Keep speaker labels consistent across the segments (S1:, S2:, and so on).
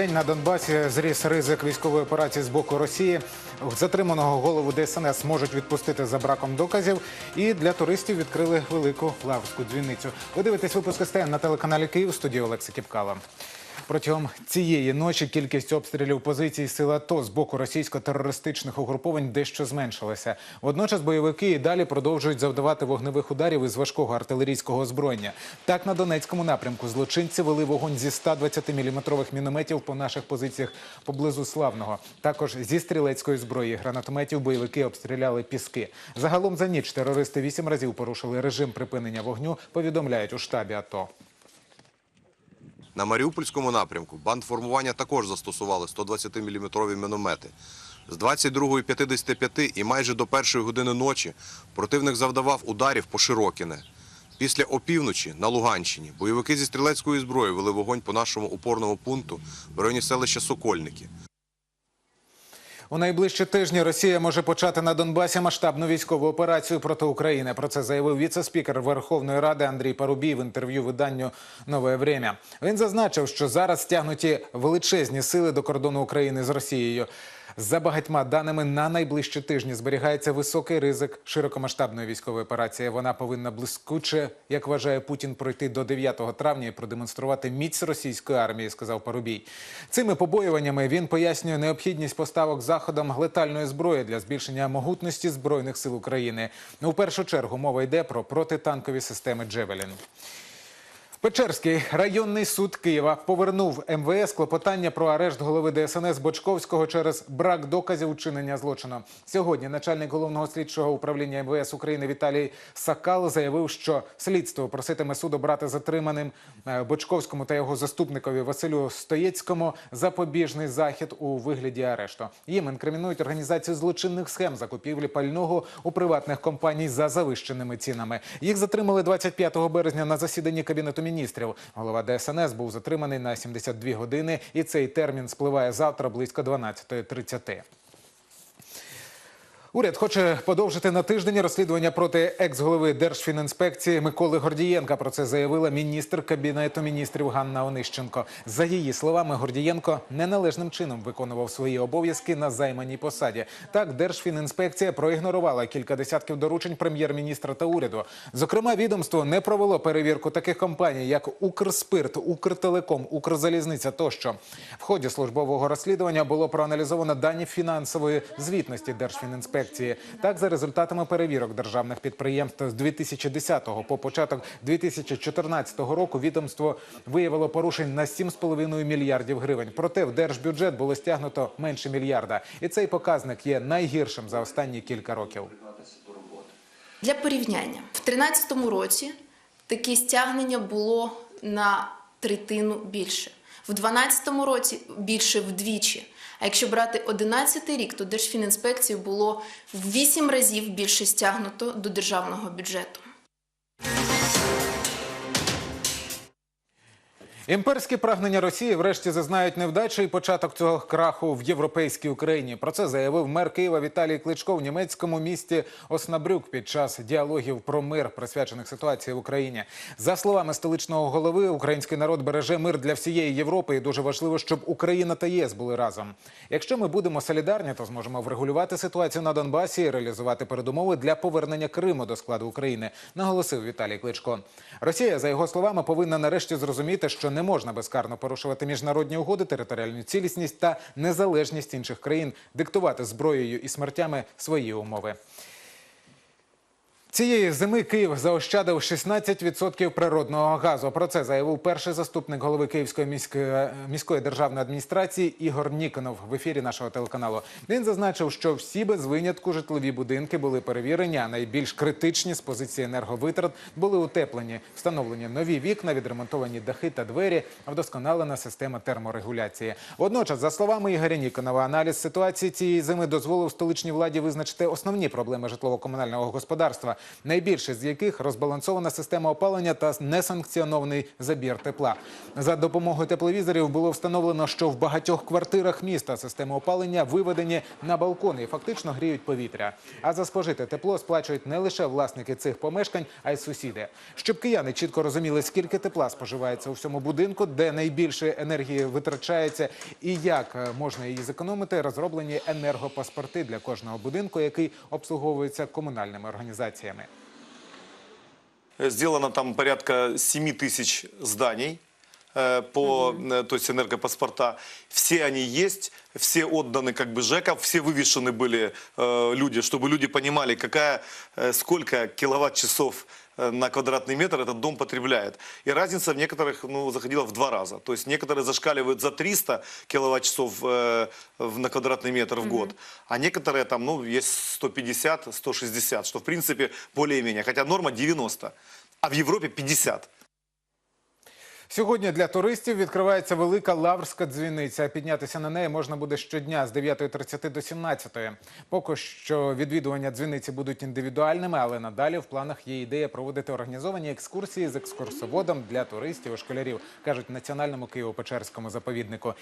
S1: День. На Донбасі зріс ризик військової операції з боку Росії. Затриманого голову ДСНС можуть відпустити за браком доказів. І для туристів відкрили велику лаврську дзвіницю. Ви дивитесь випуск СТН на телеканалі Київ. Студії Олекса Кіпкала. Протягом цієї ночі кількість обстрілів позицій сил АТО з боку російсько-терористичних угруповань дещо зменшилася. Водночас бойовики і далі продовжують завдавати вогневих ударів із важкого артилерійського озброєння. Так на Донецькому напрямку злочинці вели вогонь зі 120-мм мінометів по наших позиціях поблизу Славного. Також зі стрілецької зброї гранатометів бойовики обстріляли піски. Загалом за ніч терористи вісім разів порушили режим припинення вогню. Повідомляють у штабі АТО.
S2: На Маріупольському напрямку бандформування також застосували 120-мм міномети. З 22.55 і майже до першої години ночі противник завдавав ударів по Широкіне. Після опівночі на Луганщині бойовики зі стрілецької зброї вели вогонь по нашому опорному пункту в районі селища Сокольники.
S1: У найближчі тижні Росія може почати на Донбасі масштабну військову операцію проти України. Про це заявив віце-спікер Верховної Ради Андрій Парубій в інтерв'ю виданню Нове Время. Він зазначив, що зараз стягнуті величезні сили до кордону України з Росією. За багатьма даними на найближчі тижні зберігається високий ризик широкомасштабної військової операції. Вона повинна блискуче, як вважає Путін, пройти до 9 травня і продемонструвати міць російської армії, сказав Парубій. Цими побоюваннями він пояснює необхідність поставок заходом летальної зброї для збільшення могутності збройних сил України. У першу чергу мова йде про протитанкові системи Джевелін. Печерський районний суд Києва повернув МВС клопотання про арешт голови ДСНС Бочковського через брак доказів учинення злочину. Сьогодні начальник головного слідчого управління МВС України Віталій Сакал заявив, що слідство проситиме суду брати затриманим е, Бочковському та його заступникові Василю Стоєцькому запобіжний захід у вигляді арешту. Їм інкримінують організацію злочинних схем закупівлі пального у приватних компаній за завищеними цінами. Їх затримали 25 березня на засіданні кабінету міністрів. Голова ДСНС був затриманий на 72 години, і цей термін спливає завтра близько 12.30. Уряд хоче подовжити на тиждень розслідування проти екс-голови Держфінінспекції Миколи Гордієнка. Про це заявила міністр кабінету міністрів Ганна Онищенко. За її словами, Гордієнко неналежним чином виконував свої обов'язки на займаній посаді. Так, Держфінінспекція проігнорувала кілька десятків доручень прем'єр-міністра та уряду. Зокрема, відомство не провело перевірку таких компаній, як Укрспирт, Укртелеком, Укрзалізниця тощо. В ході службового розслідування було проаналізовано дані фінансової звітності Держфінінспекції. Так, за результатами перевірок державних підприємств з 2010 по початок 2014 року відомство виявило порушень на 7,5 мільярдів гривень. Проте в держбюджет було стягнуто менше мільярда, і цей показник є найгіршим за останні кілька років.
S3: Для порівняння, в 2013 році таке стягнення було на третину більше. В 2012 році більше вдвічі. А якщо брати 2011 рік, то Держфінінспекції було в 8 разів більше стягнуто до державного бюджету.
S1: Імперські прагнення Росії врешті зазнають невдачі і початок цього краху в європейській Україні. Про це заявив мер Києва Віталій Кличко в німецькому місті Оснабрюк під час діалогів про мир, присвячених ситуації в Україні. За словами столичного голови, український народ береже мир для всієї Європи, і дуже важливо, щоб Україна та ЄС були разом. Якщо ми будемо солідарні, то зможемо врегулювати ситуацію на Донбасі і реалізувати передумови для повернення Криму до складу України, наголосив Віталій Кличко. Росія, за його словами, повинна нарешті зрозуміти, що не можна безкарно порушувати міжнародні угоди, територіальну цілісність та незалежність інших країн, диктувати зброєю і смертями свої умови. Цієї зими Київ заощадив 16% природного газу. Про це заявив перший заступник голови Київської міської, міської державної адміністрації Ігор Ніконов в ефірі нашого телеканалу. Він зазначив, що всі без винятку житлові будинки були перевірені, а найбільш критичні з позиції енерговитрат були утеплені, встановлені нові вікна, відремонтовані дахи та двері, вдосконалена система терморегуляції. Водночас, за словами Ігоря Ніконова, аналіз ситуації цієї зими дозволив столичній владі визначити основні проблеми житлово-комунального господарства. Найбільше з яких розбалансована система опалення та несанкціонований забір тепла. За допомогою тепловізорів було встановлено, що в багатьох квартирах міста системи опалення виведені на балкони і фактично гріють повітря. А за спожите тепло сплачують не лише власники цих помешкань, а й сусіди. Щоб кияни чітко розуміли, скільки тепла споживається у всьому будинку, де найбільше енергії витрачається і як е, можна її зекономити, розроблені енергопаспорти для кожного будинку, який обслуговується комунальними організаціями.
S4: Сделано там порядка 7 тысяч зданий э, по, э, то есть энергопаспорта. Все они есть, все отданы как бы ЖЭКам, все вывешены были э, люди, чтобы люди понимали, какая, э, сколько киловатт-часов э, на квадратный метр этот дом потребляет. И разница в некоторых ну, заходила в два раза. То есть некоторые зашкаливают за 300 киловатт-часов э, в- на квадратный метр в год, а некоторые там, ну, есть 150-160, что в принципе более-менее. Хотя норма 90, а в Европе 50.
S1: Сьогодні для туристів відкривається велика лаврська дзвіниця. Піднятися на неї можна буде щодня з 9.30 до 17.00. Поки що відвідування дзвіниці будуть індивідуальними, але надалі в планах є ідея проводити організовані екскурсії з екскурсоводом для туристів і школярів, кажуть в Національному Києво-Печерському заповіднику.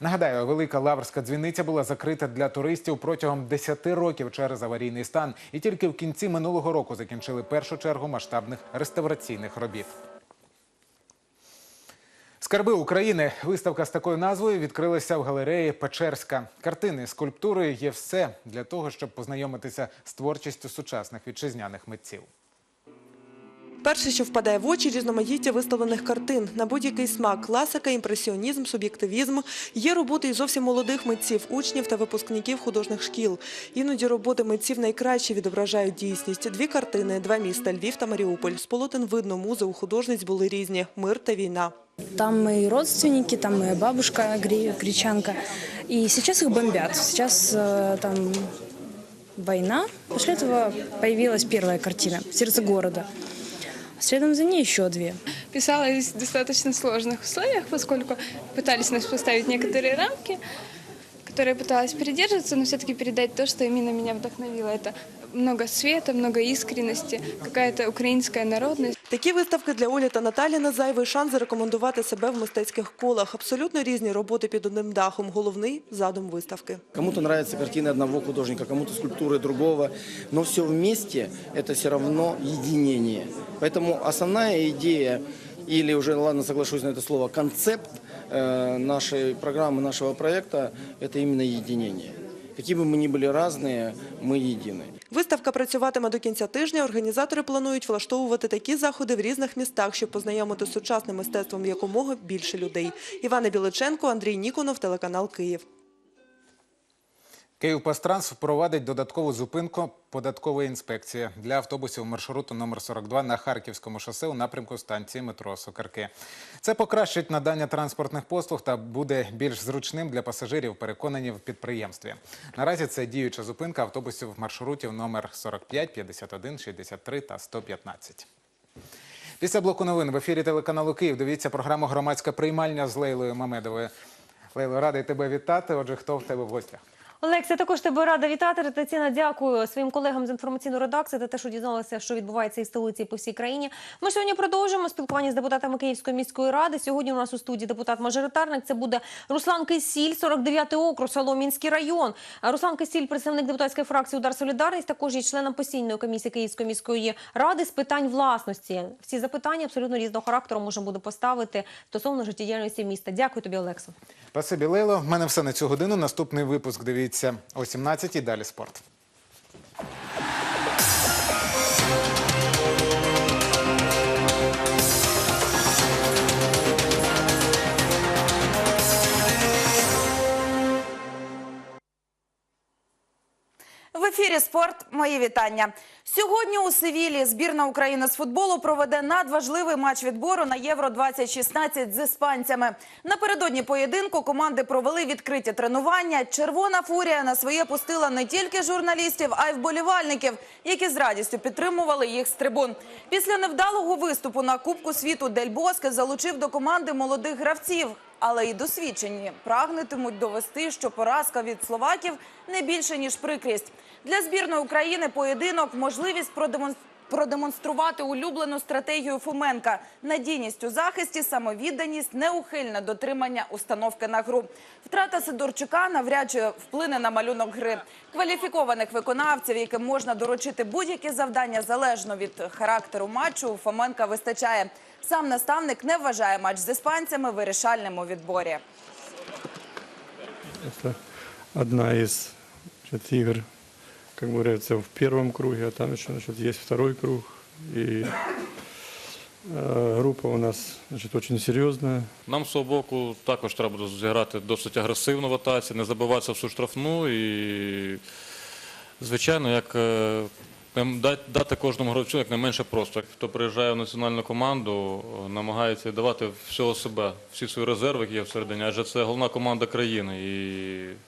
S1: Нагадаю, велика лаврська дзвіниця була закрита для туристів протягом 10 років через аварійний стан, і тільки в кінці минулого року закінчили першу чергу масштабних реставраційних робіт. Скарби України. Виставка з такою назвою відкрилася в галереї Печерська. Картини, скульптури є все для того, щоб познайомитися з творчістю сучасних вітчизняних митців.
S5: Перше, що впадає в очі, різноманіття виставлених картин на будь-який смак, класика, імпресіонізм, суб'єктивізм. Є роботи і зовсім молодих митців, учнів та випускників художніх шкіл. Іноді роботи митців найкраще відображають дійсність. Дві картини, два міста Львів та Маріуполь. З полотен видно, музи у художниць були різні: мир та війна.
S6: Там и родственники, там и бабушка гре- гречанка. И сейчас их бомбят. Сейчас э, там война. После этого появилась первая картина «Сердце города». Следом за ней еще две.
S7: писалось в достаточно сложных условиях, поскольку пытались нас поставить некоторые рамки, которые я пыталась придерживаться, но все-таки передать то, что именно меня вдохновило. Это много света, много искренности, какая-то украинская народность.
S5: Такі виставки для Олі та Наталі не зайвий шанс зарекомендувати себе в мистецьких колах. Абсолютно різні роботи під одним дахом. Головний задум виставки.
S8: Кому-то нравятся картины одного художника, кому-то скульптуры другого, но все вместе это все равно единение. Поэтому основная идея, или уже, ладно, соглашусь на это слово, концепт э, нашей программы, нашего проекта, это именно единение. Какие бы мы ни были разные, мы едины.
S5: Виставка працюватиме до кінця тижня. Організатори планують влаштовувати такі заходи в різних містах, щоб познайомити з сучасним мистецтвом якомога більше людей. Івана Біличенко, Андрій Ніконов, телеканал Київ.
S1: Київпастранс впровадить додаткову зупинку податкової інспекції для автобусів маршруту номер 42 на Харківському шосе у напрямку станції метро Сокарки. Це покращить надання транспортних послуг та буде більш зручним для пасажирів, переконані в підприємстві. Наразі це діюча зупинка автобусів маршрутів номер 45, 51, 63 та 115. Після блоку новин в ефірі телеканалу Київ дивіться програму Громадська приймальня з Лейлою Мамедовою. Лейло, радий тебе вітати. Отже, хто в тебе в гостях?
S9: Олекс, також тебе рада вітати. Тетяна, дякую своїм колегам з інформаційної редакції за те, що дізналися, що відбувається і в столиці, і по всій країні. Ми сьогодні продовжуємо спілкування з депутатами Київської міської ради. Сьогодні у нас у студії депутат-мажоритарник. Це буде Руслан Кисіль, 49-й округ, Соломінський район. Руслан Кисіль, представник депутатської фракції Удар Солідарність, також є членом постійної комісії Київської міської ради з питань власності. Всі запитання абсолютно різного характеру можна буде поставити стосовно життєдіяльності міста. Дякую тобі, Олексо.
S1: Спасибі, Лейло. В мене все на цю годину. Наступний випуск дивіться о 17-й. Далі спорт.
S10: В ефірі спорт. Мої вітання. Сьогодні у Севілі збірна України з футболу проведе надважливий матч відбору на Євро 2016 з іспанцями. Напередодні поєдинку команди провели відкриті тренування. Червона фурія на своє пустила не тільки журналістів, а й вболівальників, які з радістю підтримували їх з трибун. Після невдалого виступу на Кубку світу Дель Боске залучив до команди молодих гравців. Але й досвідчені прагнетимуть довести, що поразка від словаків не більше ніж прикрість для збірної України. Поєдинок можливість продемон- продемонструвати улюблену стратегію Фоменка – надійність у захисті, самовідданість, неухильне дотримання установки на гру. Втрата Сидорчука навряд чи вплине на малюнок гри. Кваліфікованих виконавців, яким можна доручити будь-які завдання залежно від характеру матчу, Фоменка вистачає. Сам наставник не вважає матч з іспанцями вирішальним у відборі.
S11: Одна значит, игр, как говорится, в первом круге, а там еще значит, есть второй круг. И э, группа у нас значит, очень серьезная.
S12: Нам з свого боку також треба зіграти досить агресивно в атаці, не забиватися всю штрафну і, звичайно, як е, дати, дати кожному гравцю якнайменше просто. Хто приїжджає в національну команду, намагається давати всього себе, всі свої резерви, які є всередині, адже це головна команда країни. І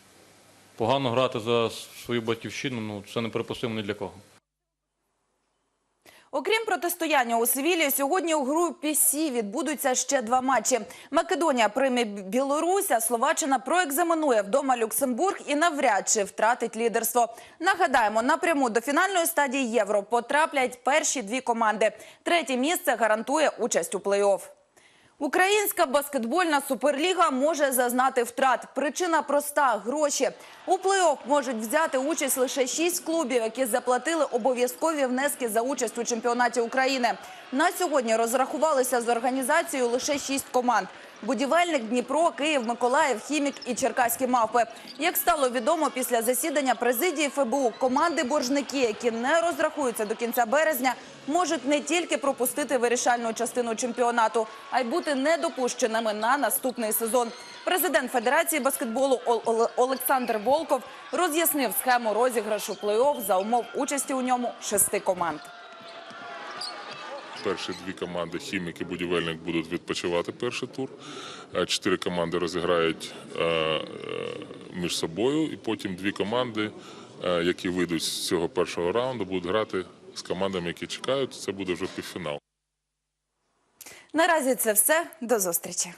S12: погано грати за свою батьківщину, ну це неприпустимо ні для кого.
S10: Окрім протистояння у Севілі, сьогодні у групі Сі відбудуться ще два матчі. Македонія прийме Білорусь, а Словаччина проекзаменує вдома Люксембург і навряд чи втратить лідерство. Нагадаємо, напряму до фінальної стадії Євро потраплять перші дві команди. Третє місце гарантує участь у плей-офф. Українська баскетбольна суперліга може зазнати втрат. Причина проста – гроші. У плей-офф можуть взяти участь лише шість клубів, які заплатили обов'язкові внески за участь у чемпіонаті України. На сьогодні розрахувалися з організацією лише шість команд. Будівельник Дніпро, Київ, Миколаїв, Хімік і Черкаські мавпи. Як стало відомо після засідання президії ФБУ, команди боржники, які не розрахуються до кінця березня, можуть не тільки пропустити вирішальну частину чемпіонату, а й бути недопущеними на наступний сезон. Президент Федерації баскетболу Ол- Олександр Волков роз'яснив схему розіграшу плей-офф за умов участі у ньому шести команд.
S13: Перші дві команди хімік і будівельник будуть відпочивати перший тур. Е, Чотири команди розіграють е, е, між собою, і потім дві команди, які вийдуть з цього першого раунду, будуть грати з командами, які чекають. Це буде вже півфінал.
S10: Наразі це все. До зустрічі.